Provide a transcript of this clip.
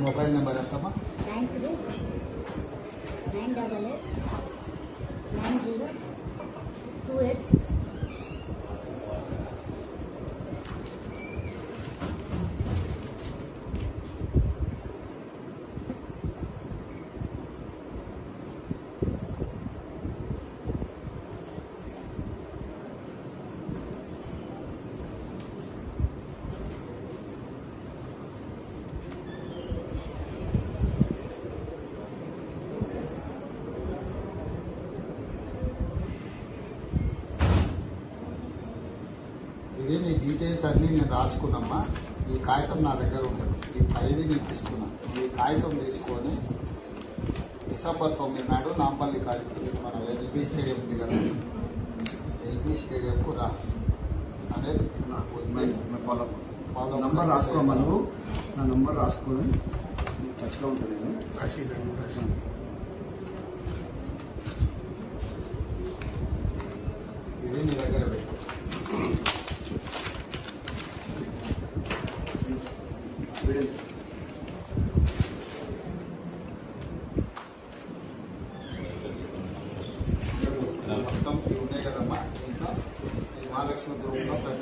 Mobile number nine three nine double eight nine zero two eight six. ఇది మీ details అన్ని నేను రాసుకున్నమ్మా. ఈ కాగితం నా దగ్గర ఉంటుంది. ఈ పైది మీకు ఇస్తున్నా. ఈ కాగితం తీసుకొని డిసెంబర్ తొమ్మిది నాడు నాంపల్లి కాలేజీ మన ఎల్బీ స్టేడియం ఉంది కదా. ఎల్బీ స్టేడియంకు రా. అనేది ఫాలో Follow up. నంబర్ రాసుకోమా నువ్వు. నా నంబర్ రాసుకొని టచ్లో ఉంటుంది నేను ఇది మీ దగ్గర పెట్టు వీడియో మొత్తం ఇవి ఉన్నాయి కదమ్మా ఇంకా మహాలక్ష్మి గ్రూప్లో ప్రతి